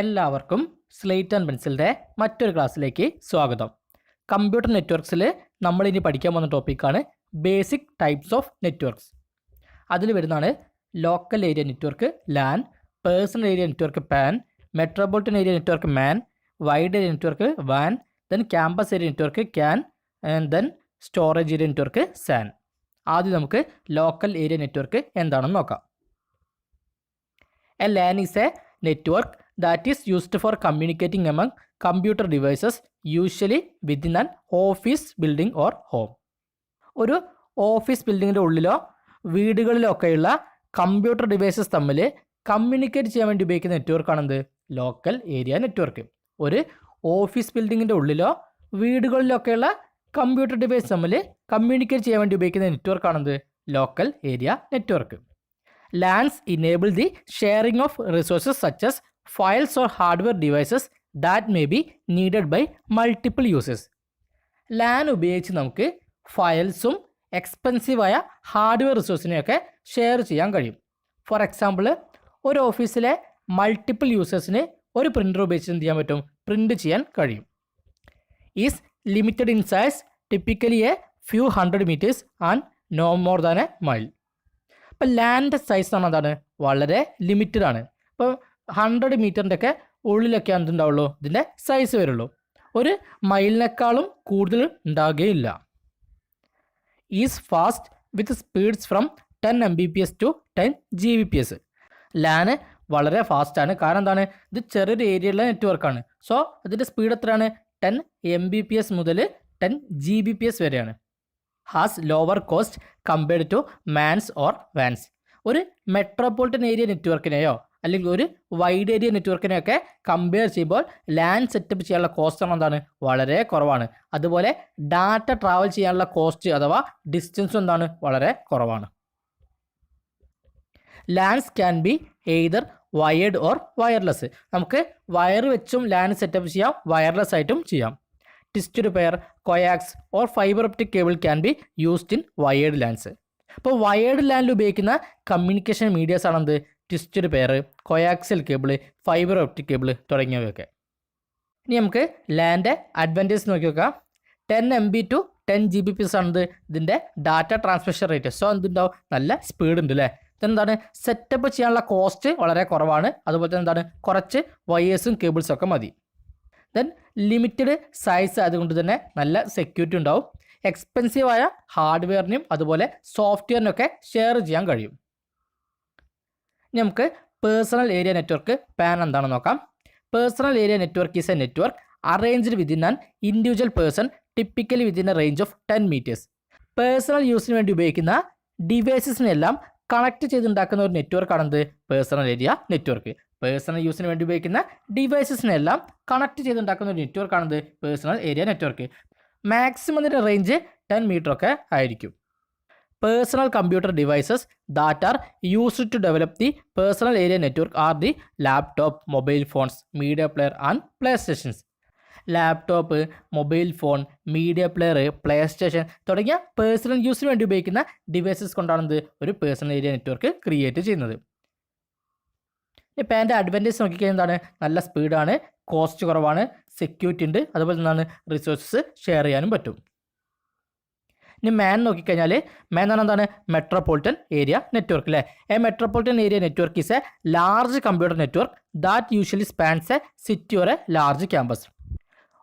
എല്ലാവർക്കും slate and പെൻസിലിന്റെ മറ്റൊരു ക്ലാസ്സിലേക്ക് സ്വാഗതം. കമ്പ്യൂട്ടർ നെറ്റ്വർക്ക്സിൽ നമ്മളിനി പഠിക്കാൻ പോകുന്ന ടോപ്പിക്കാണ് ബേസിക് ടൈപ്സ് ഓഫ് നെറ്റ്വർക്ക്സ് അതിൽ വരുന്നതാണ് local area network LAN personal area network PAN metropolitan area network MAN wide area network van then campus area network CAN and then storage area network SAN ആദ്യം നമുക്ക് local area network എന്താണെന്ന് നോക്കാം. A LAN is a network that is used for communicating among computer devices usually within an office building or home ഒരു office ബിൽഡിങ്ങിന്റെ ഉള്ളിലോ വീടുകളിലോ ഒക്കെയുള്ള computer devices തമ്മിൽ communicate ചെയ്യാൻ വേണ്ടി ഉപയോഗിക്കുന്ന നെറ്റ്വർക്കാണെന്ത് ലോക്കൽ ഏരിയ നെറ്റ്വർക്ക് ഒരു ഓഫീസ് ബിൽഡിങ്ങിന്റെ ഉള്ളിലോ വീടുകളിലോ ഒക്കെയുള്ള കമ്പ്യൂട്ടർ ഡിവൈസ് തമ്മിൽ കമ്മ്യൂണിക്കേറ്റ് ചെയ്യാൻ വേണ്ടി ഉപയോഗിക്കുന്ന നെറ്റ്വർക്കാണെന്ത് local area network LANs enable the sharing of resources such as files or hardware devices that may be needed by multiple users LAN ഉപയോഗിച്ച് നമുക്ക് ഫയൽസും എക്സ്പെൻസീവായ ഹാർഡ്വെയർ റിസോഴ്സിനെയൊക്കെ ഷെയർ ചെയ്യാൻ കഴിയും. ഫോർ എക്സാമ്പിൾ ഒരു ഓഫീസിലെ മൾട്ടിപ്പിൾ യൂസേഴ്സിന് ഒരു പ്രിന്റർ ഉപയോഗിച്ച് എന്ത് ചെയ്യാൻ പറ്റും? പ്രിന്റ് ചെയ്യാൻ കഴിയും. Is limited in size typically a few hundred metres and no more than a mile ഇപ്പം ലാൻഡ് സൈസ് എന്ന് എന്താണ്? വളരെ ലിമിറ്റഡ് ആണ്. ഇപ്പോൾ ഹൺഡ്രഡ് മീറ്ററിന്റെ ഒക്കെ ഉള്ളിലൊക്കെ എന്തുണ്ടാവുള്ളൂ? ഇതിന്റെ സൈസ് വരുള്ളൂ. ഒരു മൈലിനേക്കാളും കൂടുതൽ ഉണ്ടാകുകയില്ല. Is fast with speeds from ten M B P S to ten G B P S ലാന് വളരെ ഫാസ്റ്റാണ് കാരണം എന്താണ്? ഇത് ചെറിയൊരു ഏരിയയിലുള്ള നെറ്റ്വർക്കാണ് സോ ഇതിന്റെ സ്പീഡ് എത്രയാണ്? Ten M B P S മുതൽ ten G B P S വരെയാണ്. Has lower cost compared to MANs or WANs ഒരു മെട്രോപൊളിറ്റൻ ഏരിയ നെറ്റ്വർക്കിനെയോ അല്ലെങ്കിൽ ഒരു വൈഡ് ഏരിയ നെറ്റ്വർക്കിനെയൊക്കെ കമ്പയർ ചെയ്യുമ്പോൾ ലാൻഡ് സെറ്റപ്പ് ചെയ്യാനുള്ള കോസ്റ്റ് എന്താണ്? വളരെ കുറവാണ്. അതുപോലെ ഡാറ്റ ട്രാവൽ ചെയ്യാനുള്ള കോസ്റ്റ് അഥവാ ഡിസ്റ്റൻസ് എന്താണ്? വളരെ കുറവാണ്. LANs can be either wired or wireless നമുക്ക് വയർ വെച്ചും ലാൻഡ് സെറ്റപ്പ് ചെയ്യാം വയർലെസ് ആയിട്ടും ചെയ്യാം. Twisted pair coax or fibre optic cable can be used in wired LANs അപ്പോൾ വയേർഡ് ലാൻഡിൽ ഉപയോഗിക്കുന്ന communication medias ആണെന്ത്? Twisted pair coaxial cable fibre optic cable തുടങ്ങിയവയൊക്കെ. ഇനി നമുക്ക് ലാൻഡ് അഡ്വാന്റേജ് നോക്കി നോക്കാം. Ten M B to ten G B P S ആണ് ഇതിന്റെ ഡാറ്റ ട്രാൻസ്മിഷൻ റേറ്റ്. സോ എന്തുണ്ടാവും? നല്ല സ്പീഡ് ഉണ്ട് അല്ലേ ഇതെന്താണ്? സെറ്റപ്പ് ചെയ്യാനുള്ള കോസ്റ്റ് വളരെ കുറവാണ്. അതുപോലെ തന്നെ എന്താണ്? കുറച്ച് വയേഴ്സും കേബിൾസും ഒക്കെ മതി. ദെൻ ലിമിറ്റഡ് സൈസ് അതുകൊണ്ട് തന്നെ നല്ല സെക്യൂരിറ്റി ഉണ്ടാവും. എക്സ്പെൻസീവായ ഹാർഡ്വെയറിനും അതുപോലെ സോഫ്റ്റ്വെയറിനൊക്കെ ഷെയർ ചെയ്യാൻ കഴിയും. നമുക്ക് പേഴ്സണൽ ഏരിയ നെറ്റ്വർക്ക് പാൻ എന്താണെന്ന് നോക്കാം. Personal area network is a network arranged within an individual person typically within a range of ten metres personal യൂസിന് വേണ്ടി ഉപയോഗിക്കുന്ന ഡിവൈസസിനെല്ലാം കണക്ട് ചെയ്തുണ്ടാക്കുന്ന ഒരു നെറ്റ്വർക്കാണെന്ത് പേഴ്സണൽ ഏരിയ നെറ്റ്വർക്ക് പേഴ്സണൽ യൂസിന് വേണ്ടി ഉപയോഗിക്കുന്ന ഡിവൈസസിനെല്ലാം കണക്ട് ചെയ്തുണ്ടാക്കുന്ന ഒരു നെറ്റ്വർക്കാണെന്ത് personal area network maximum range ten metre ഒക്കെ ആയിരിക്കും. Personal computer devices that are used to develop the personal area network are the laptop mobile phones media player and play stations laptop mobile phone media player play station തുടങ്ങിയ personal യൂസിന് വേണ്ടി ഉപയോഗിക്കുന്ന devices കൊണ്ടാണ് ഒരു personal area network create ചെയ്യുന്നത്. ഇപ്പം എന്റെ Advantage നോക്കിക്കഴിഞ്ഞാൽ എന്താണ്? നല്ല സ്പീഡാണ് കോസ്റ്റ് കുറവാണ് സെക്യൂരിറ്റി ഉണ്ട് അതുപോലെ എന്താണ് റിസോഴ്സസ് ഷെയർ ചെയ്യാനും പറ്റും. ഇനി മാൻ നോക്കിക്കഴിഞ്ഞാൽ മാൻ എന്ന് പറഞ്ഞാൽ എന്താണ്? മെട്രോപൊളിറ്റൻ ഏരിയ നെറ്റ്വർക്ക് അല്ലേ a metropolitan area network is a large computer network that usually spans a city or a large campus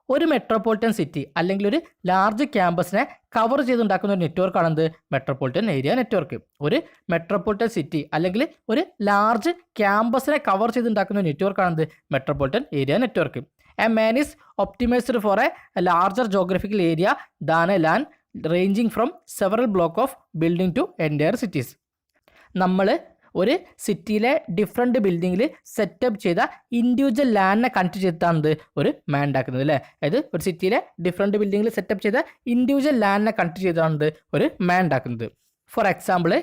ഒരു മെട്രോപൊളിറ്റൻ സിറ്റി അല്ലെങ്കിൽ ഒരു ലാർജ് ക്യാമ്പസിനെ കവർ ചെയ്തുണ്ടാക്കുന്ന ഒരു നെറ്റ്വർക്കാണെന്ത് മെട്രോപൊളിറ്റൻ ഏരിയ നെറ്റ്വർക്ക് ഒരു മെട്രോപൊളിറ്റൻ സിറ്റി അല്ലെങ്കിൽ ഒരു ലാർജ് ക്യാമ്പസിനെ കവർ ചെയ്തുണ്ടാക്കുന്ന ഒരു നെറ്റ്വർക്കാണെന്ത് metropolitan area network a MAN is optimised for a larger geographical area than a LAN ranging from several block of building to entire cities നമ്മൾ ഒരു സിറ്റിയിലെ different ബിൽഡിങ്ങിൽ സെറ്റപ്പ് ചെയ്ത ഇൻഡിവിജ്വൽ ലാൻഡിനെ കണക്ട് ചെയ്തിട്ടാണ് ഒരു മാൻ ഉണ്ടാക്കുന്നത് അല്ലേ? അതായത് ഒരു സിറ്റിയിലെ ഡിഫറെന്റ് ബിൽഡിങ്ങിൽ സെറ്റപ്പ് ചെയ്ത ഇൻഡിവിജ്വൽ ലാൻഡിനെ കണക്ട് ചെയ്താണ് ഒരു മാൻ ഉണ്ടാക്കുന്നത്. ഫോർ എക്സാമ്പിൾ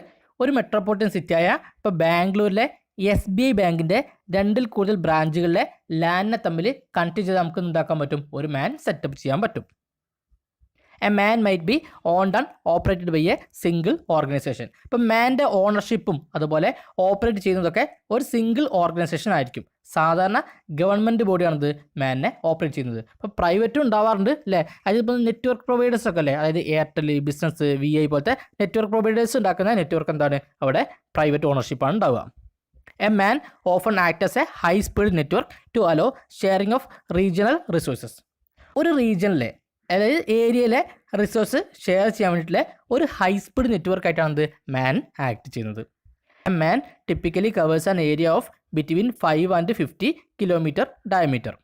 ഒരു മെട്രോപൊളിറ്റൻ സിറ്റിയായ ഇപ്പോൾ ബാംഗ്ലൂരിലെ എസ് ബി ഐ ബാങ്കിന്റെ രണ്ടിൽ കൂടുതൽ ബ്രാഞ്ചുകളിലെ ലാൻഡിനെ തമ്മിൽ കണക്ട് ചെയ്ത് നമുക്ക് ഉണ്ടാക്കാൻ പറ്റും? ഒരു മാൻ സെറ്റപ്പ് ചെയ്യാൻ പറ്റും. A MAN might be owned and operated by a single organisation ഇപ്പം മാന്റെ ഓണർഷിപ്പും അതുപോലെ ഓപ്പറേറ്റ് ചെയ്യുന്നതൊക്കെ ഒരു സിംഗിൾ ഓർഗനൈസേഷൻ ആയിരിക്കും. സാധാരണ ഗവൺമെന്റ് ബോഡിയാണിത് മാനിനെ ഓപ്പറേറ്റ് ചെയ്യുന്നത്. ഇപ്പോൾ പ്രൈവറ്റും ഉണ്ടാവാറുണ്ട് അല്ലേ അതിപ്പോൾ നെറ്റ്വർക്ക് പ്രൊവൈഡേഴ്സ് ഒക്കെ അല്ലേ അതായത് എയർടെൽ ബിസിനസ് വി ഐ പോലത്തെ നെറ്റ്വർക്ക് പ്രൊവൈഡേഴ്സ് ഉണ്ടാക്കുന്ന നെറ്റ്വർക്ക് എന്താണ്? അവിടെ പ്രൈവറ്റ് ഓണർഷിപ്പാണ് ഉണ്ടാവുക. A MAN often act as a high speed network to allow sharing of regional resources ഒരു റീജിയനിലെ അതായത് ഏരിയയിലെ റിസോഴ്സ് ഷെയർ ചെയ്യാൻ വേണ്ടിയിട്ടുള്ള ഒരു ഹൈ സ്പീഡ് നെറ്റ്വർക്ക് ആയിട്ടാണ് ഇത് മാൻ ആക്ട് ചെയ്യുന്നത്. MAN typically covers an area of between five and fifty kilometre diameter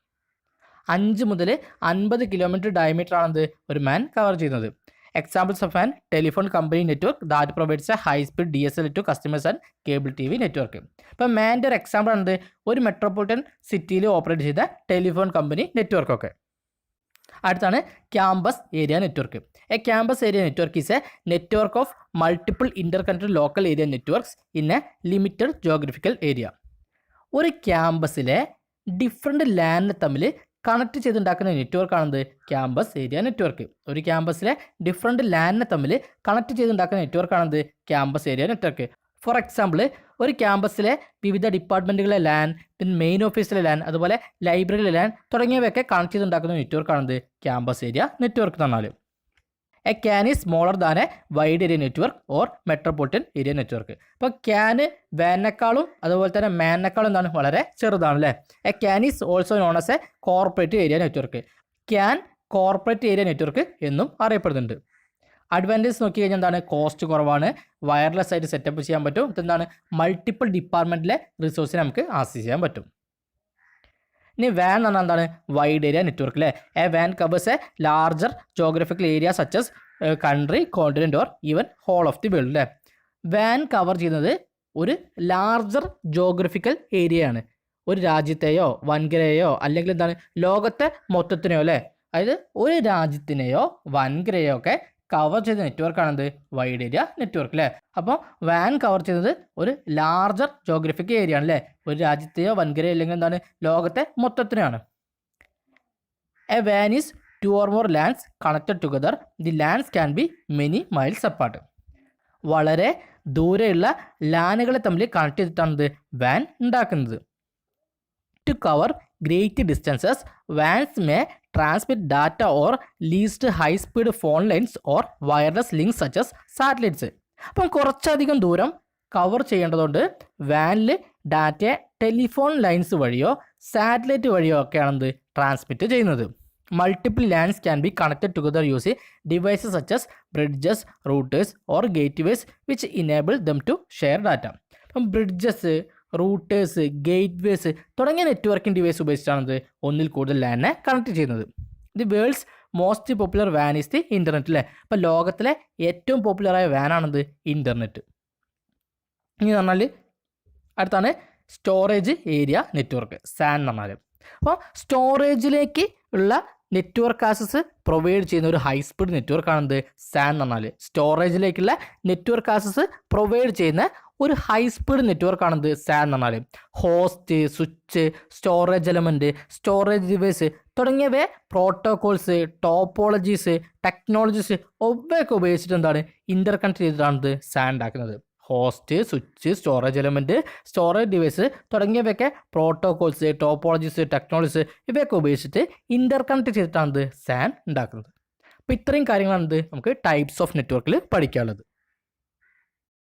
അഞ്ച് മുതൽ അൻപത് കിലോമീറ്റർ ഡയമീറ്റർ ആണത് ഒരു മാൻ കവർ ചെയ്യുന്നത്. Examples of an telephone company network that provides a high speed D S L to customers and cable T V network ഇപ്പം മാന്റെ ഒരു example ആണത് ഒരു മെട്രോപൊളിറ്റൻ സിറ്റിയിൽ ഓപ്പറേറ്റ് ചെയ്ത ടെലിഫോൺ കമ്പനി നെറ്റ്വർക്കൊക്കെ അടുത്താണ് campus area network a campus area network is a network of multiple inter country local area networks in a limited geographical area ഒരു ക്യാമ്പസിലെ ഡിഫറെന്റ് ലാൻഡിനെ തമ്മിൽ കണക്ട് ചെയ്തുണ്ടാക്കുന്ന നെറ്റ്വർക്കാണെന്ത് ക്യാമ്പസ് ഏരിയ നെറ്റ്വർക്ക് ഒരു ക്യാമ്പസിലെ ഡിഫറെന്റ് ലാൻഡിനെ തമ്മിൽ കണക്ട് ചെയ്തുണ്ടാക്കുന്ന നെറ്റ്വർക്കാണെന്ത് campus area network for example ഒരു ക്യാമ്പസിലെ വിവിധ ഡിപ്പാർട്ട്മെന്റുകളിലെ ലാൻ പിന്നെ മെയിൻ ഓഫീസിലെ ലാൻ അതുപോലെ ലൈബ്രറിയിലെ ലാൻ തുടങ്ങിയവയൊക്കെ കണക്ട് ചെയ്തുണ്ടാക്കുന്ന നെറ്റ്വർക്കാണത് ക്യാമ്പസ് ഏരിയ നെറ്റ്വർക്ക് എന്ന് a CAN is smaller than a wide area network or metropolitan area network അപ്പോൾ ക്യാന് വാനേക്കാളും അതുപോലെ തന്നെ മാനേക്കാളും എന്താണ്? വളരെ ചെറുതാണ് അല്ലേ a CAN is also known as a corporate area network CAN corporate area network എന്നും അറിയപ്പെടുന്നുണ്ട്. അഡ്വാന്റേജ് നോക്കി കഴിഞ്ഞാൽ എന്താണ്? കോസ്റ്റ് കുറവാണ്. വയർലെസ് ആയിട്ട് സെറ്റപ്പ് ചെയ്യാൻ പറ്റും. എന്താണ്? മൾട്ടിപ്പിൾ ഡിപ്പാർട്ട്മെന്റിലെ റിസോഴ്സിനെ നമുക്ക് ആക്സസ് ചെയ്യാൻ പറ്റും. ഇനി വാൻ എന്ന് പറഞ്ഞാൽ എന്താണ്? വൈഡ് ഏരിയ നെറ്റ്വർക്ക് അല്ലേ a van covers a larger geographical area such as country continent or even whole of the world അല്ലേ വാൻ കവർ ചെയ്യുന്നത് ഒരു ലാർജർ ജോഗ്രഫിക്കൽ ഏരിയയാണ് ഒരു രാജ്യത്തെയോ വൻകരയെയോ അല്ലെങ്കിൽ എന്താണ്? ലോകത്തെ മൊത്തത്തിനെയോ അല്ലേ അതായത് ഒരു രാജ്യത്തിനെയോ വൻകരയോ ഒക്കെ കവർ ചെയ്ത നെറ്റ്വർക്കാണെന്ത് വൈഡ് ഏരിയ നെറ്റ്വർക്ക് അല്ലേ അപ്പോൾ വാൻ കവർ ചെയ്യുന്നത് ഒരു ലാർജർ ജോഗ്രഫിക്കൽ ഏരിയ ആണ് അല്ലേ ഒരു രാജ്യത്തെയോ വൻകരയോ അല്ലെങ്കിൽ എന്താണ്? ലോകത്തെ മൊത്തത്തിനാണ് a van is two or more LANs connected together the LANs can be many miles apart വളരെ ദൂരെയുള്ള ലാനുകളെ തമ്മിൽ കണക്ട് ചെയ്തിട്ടാണ് വാൻ ഉണ്ടാക്കുന്നത്. To cover great distances WANs may transmit data or leased high speed phone lines or wireless links such as satellites അപ്പം കുറച്ചധികം ദൂരം കവർ ചെയ്യേണ്ടതുകൊണ്ട് വാനിൽ ഡാറ്റയെ ടെലിഫോൺ ലൈൻസ് വഴിയോ സാറ്റലൈറ്റ് വഴിയോ ഒക്കെയാണ് എന്ത് ട്രാൻസ്മിറ്റ് ചെയ്യുന്നത്. Multiple LANs can be connected together use devices such as bridges routers or gateways which enable them to share data അപ്പം ബ്രിഡ്ജസ് റൂട്ടേഴ്സ് ഗേറ്റ്വേസ് തുടങ്ങിയ നെറ്റ്വർക്കിംഗ് ഡിവൈസ് ഉപയോഗിച്ചിട്ടാണ് ഒന്നിൽ കൂടുതൽ ലാൻഡിനെ കണക്ട് ചെയ്യുന്നത്. ദി വേൾഡ്സ് മോസ്റ്റ് പോപ്പുലർ വാൻ ഈസ് ദി ഇന്റർനെറ്റ് അല്ലേ അപ്പോൾ ലോകത്തിലെ ഏറ്റവും പോപ്പുലറായ വാനാണത് ഇന്റർനെറ്റ് ഇനി പറഞ്ഞാൽ അടുത്താണ് സ്റ്റോറേജ് ഏരിയ നെറ്റ്വർക്ക് സാൻ എന്ന് പറഞ്ഞാൽ അപ്പോൾ സ്റ്റോറേജിലേക്ക് ഉള്ള നെറ്റ്വർക്ക് ആക്സസ് പ്രൊവൈഡ് ചെയ്യുന്ന ഒരു ഹൈ സ്പീഡ് നെറ്റ്വർക്കാണെന്ത് സാൻ എന്ന് പറഞ്ഞാൽ സ്റ്റോറേജിലേക്കുള്ള നെറ്റ്വർക്ക് ആക്സസ് പ്രൊവൈഡ് ചെയ്യുന്ന ഒരു ഹൈ സ്പീഡ് നെറ്റ്വർക്കാണെന്ത് സാൻ എന്ന് പറഞ്ഞാൽ host switch storage element storage device തുടങ്ങിയവ പ്രോട്ടോകോൾസ് ടോപ്പോളജീസ് ടെക്നോളജീസ് ഒവ്വയൊക്കെ ഉപയോഗിച്ചിട്ട് എന്താണ്? ഇന്റർ കണക്ട് ചെയ്തിട്ടാണ് സാൻ ഉണ്ടാക്കുന്നത് host switch storage element storage device തുടങ്ങിയവയൊക്കെ പ്രോട്ടോകോൾസ് ടോപ്പോളജീസ് ടെക്നോളജീസ് ഇവയൊക്കെ ഉപയോഗിച്ചിട്ട് ഇന്റർ കണക്ട് ചെയ്തിട്ടാണ് സാൻ ഉണ്ടാക്കുന്നത്. അപ്പോൾ ഇത്രയും കാര്യങ്ങളാണ് നമുക്ക് ടൈപ്സ് ഓഫ് നെറ്റ്വർക്കിൽ പഠിക്കാനുള്ളത്.